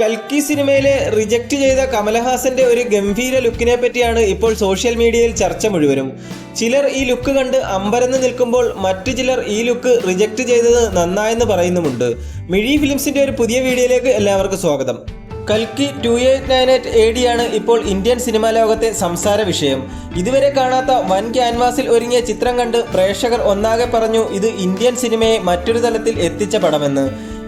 കൽക്കി സിനിമയിലെ റിജക്റ്റ് ചെയ്ത കമലഹാസന്റെ ഒരു ഗംഭീര ലുക്കിനെ പറ്റിയാണ് ഇപ്പോൾ സോഷ്യൽ മീഡിയയിൽ ചർച്ച മുഴുവനും. ചിലർ ഈ ലുക്ക് കണ്ട് അമ്പരന്ന് നിൽക്കുമ്പോൾ മറ്റു ചിലർ ഈ ലുക്ക് റിജക്റ്റ് ചെയ്തത് നന്നായെന്ന് പറയുന്നുമുണ്ട്. മിഴി ഫിലിംസിന്റെ ഒരു പുതിയ വീഡിയോയിലേക്ക് എല്ലാവർക്കും സ്വാഗതം. കൽക്കി two eight nine eight A D ആണ് ഇപ്പോൾ ഇന്ത്യൻ സിനിമാ ലോകത്തെ സംസാര വിഷയം. ഇതുവരെ കാണാത്ത വൻ ക്യാൻവാസിൽ ഒരുങ്ങിയ ചിത്രം കണ്ട് പ്രേക്ഷകർ ഒന്നാകെ പറഞ്ഞു ഇത് ഇന്ത്യൻ സിനിമയെ മറ്റൊരു തലത്തിൽ എത്തിച്ച പടമെന്ന്.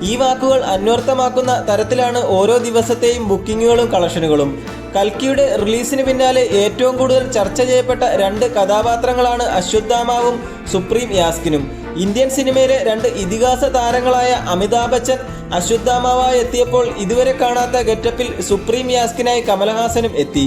ഈ വാക്കുകൾ അന്വർത്ഥമാക്കുന്ന തരത്തിലാണ് ഓരോ ദിവസത്തെയും ബുക്കിങ്ങുകളും കളക്ഷനുകളും. കൽക്കിയുടെ റിലീസിന് പിന്നാലെ ഏറ്റവും കൂടുതൽ ചർച്ച ചെയ്യപ്പെട്ട രണ്ട് കഥാപാത്രങ്ങളാണ് അശ്വത്ഥാമാവും സുപ്രീം യാസ്കിനും. ഇന്ത്യൻ സിനിമയിലെ രണ്ട് ഇതിഹാസ താരങ്ങളായ അമിതാഭ് ബച്ചൻ അശ്വത്ഥാമാവായി എത്തിയപ്പോൾ ഇതുവരെ കാണാത്ത ഗെറ്റപ്പിൽ സുപ്രീം യാസ്കിനായി കമലഹാസനും എത്തി.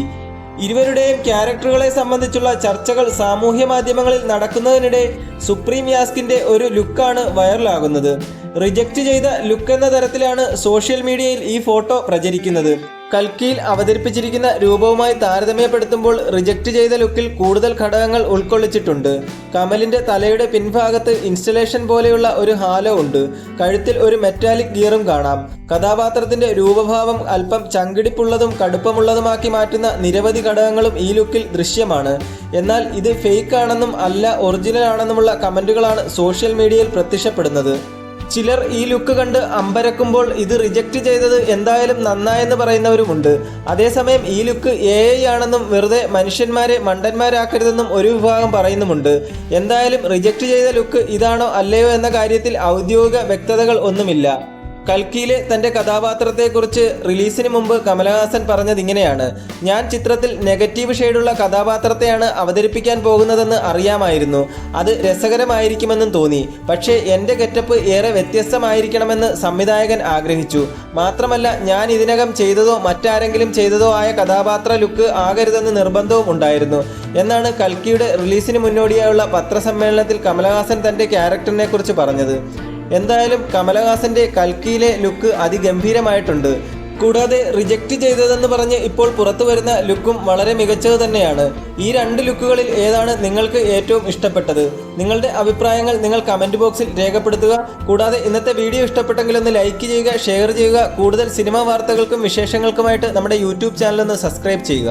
ഇരുവരുടെയും ക്യാരക്ടറുകളെ സംബന്ധിച്ചുള്ള ചർച്ചകൾ സാമൂഹ്യ മാധ്യമങ്ങളിൽ നടക്കുന്നതിനിടെ സുപ്രീം യാസ്കിന്റെ ഒരു ലുക്കാണ് വൈറലാകുന്നത്. റിജക്റ്റ് ചെയ്ത ലുക്ക് എന്ന തരത്തിലാണ് സോഷ്യൽ മീഡിയയിൽ ഈ ഫോട്ടോ പ്രചരിക്കുന്നത്. കൽക്കിയിൽ അവതരിപ്പിച്ചിരിക്കുന്ന രൂപവുമായി താരതമ്യപ്പെടുത്തുമ്പോൾ റിജക്റ്റ് ചെയ്ത ലുക്കിൽ കൂടുതൽ ഘടകങ്ങൾ ഉൾക്കൊള്ളിച്ചിട്ടുണ്ട്. കമലിന്റെ തലയുടെ പിൻഭാഗത്ത് ഇൻസ്റ്റലേഷൻ പോലെയുള്ള ഒരു ഹാലോ ഉണ്ട്. കഴുത്തിൽ ഒരു മെറ്റാലിക് ഗിയറും കാണാം. കഥാപാത്രത്തിന്റെ രൂപഭാവം അല്പം ചങ്കിടിപ്പുള്ളതും കടുപ്പമുള്ളതുമാക്കി മാറ്റുന്ന നിരവധി ഘടകങ്ങളും ഈ ലുക്കിൽ ദൃശ്യമാണ്. എന്നാൽ ഇത് ഫേക്ക് ആണെന്നും അല്ല ഒറിജിനൽ ആണെന്നുമുള്ള കമന്റുകളാണ് സോഷ്യൽ മീഡിയയിൽ പ്രത്യക്ഷപ്പെടുന്നത്. ചിലർ ഈ ലുക്ക് കണ്ട് അമ്പരക്കുമ്പോൾ ഇത് റിജക്റ്റ് ചെയ്തത് എന്തായാലും നന്നായെന്ന് പറയുന്നവരുമുണ്ട്. അതേസമയം ഈ ലുക്ക് എ ഐ ആണെന്നും വെറുതെ മനുഷ്യന്മാരെ മണ്ടന്മാരാക്കരുതെന്നും ഒരു വിഭാഗം പറയുന്നുമുണ്ട്. എന്തായാലും റിജക്റ്റ് ചെയ്ത ലുക്ക് ഇതാണോ അല്ലയോ എന്ന കാര്യത്തിൽ ഔദ്യോഗിക വ്യക്തതകൾ ഒന്നുമില്ല. കൽക്കിയിലെ തന്റെ കഥാപാത്രത്തെക്കുറിച്ച് റിലീസിന് മുമ്പ് കമലഹാസൻ പറഞ്ഞത് ഇങ്ങനെയാണ്. ഞാൻ ചിത്രത്തിൽ നെഗറ്റീവ് ഷെയ്ഡുള്ള കഥാപാത്രത്തെയാണ് അവതരിപ്പിക്കാൻ പോകുന്നതെന്ന് അറിയാമായിരുന്നു. അത് രസകരമായിരിക്കുമെന്നും തോന്നി. പക്ഷേ എന്റെ ഗെറ്റപ്പ് ഏറെ വ്യത്യസ്തമായിരിക്കണമെന്ന് സംവിധായകൻ ആഗ്രഹിച്ചു. മാത്രമല്ല ഞാൻ ഇതിനകം ചെയ്തതോ മറ്റാരെങ്കിലും ചെയ്തതോ ആയ കഥാപാത്ര ലുക്ക് ആകരുതെന്ന് നിർബന്ധവും ഉണ്ടായിരുന്നു. എന്നാണ് കൽക്കിയുടെ റിലീസിന് മുന്നോടിയായുള്ള പത്രസമ്മേളനത്തിൽ കമലഹാസൻ തന്റെ ക്യാരക്ടറിനെ കുറിച്ച് പറഞ്ഞത്. എന്തായാലും കമലഹാസന്റെ കൽക്കിയിലെ ലുക്ക് അതിഗംഭീരമായിട്ടുണ്ട്. കൂടാതെ റിജക്റ്റ് ചെയ്തതെന്ന് പറഞ്ഞ് ഇപ്പോൾ പുറത്തു വരുന്ന ലുക്കും വളരെ മികച്ചത് തന്നെയാണ്. ഈ രണ്ട് ലുക്കുകളിൽ ഏതാണ് നിങ്ങൾക്ക് ഏറ്റവും ഇഷ്ടപ്പെട്ടത്? നിങ്ങളുടെ അഭിപ്രായങ്ങൾ നിങ്ങൾ കമന്റ് ബോക്സിൽ രേഖപ്പെടുത്തുക. കൂടാതെ ഇന്നത്തെ വീഡിയോ ഇഷ്ടപ്പെട്ടെങ്കിൽ ഒന്ന് ലൈക്ക് ചെയ്യുക ഷെയർ ചെയ്യുക. കൂടുതൽ സിനിമാ വാർത്തകൾക്കും വിശേഷങ്ങൾക്കുമായിട്ട് നമ്മുടെ യൂട്യൂബ് ചാനൽ ഒന്ന് സബ്സ്ക്രൈബ് ചെയ്യുക.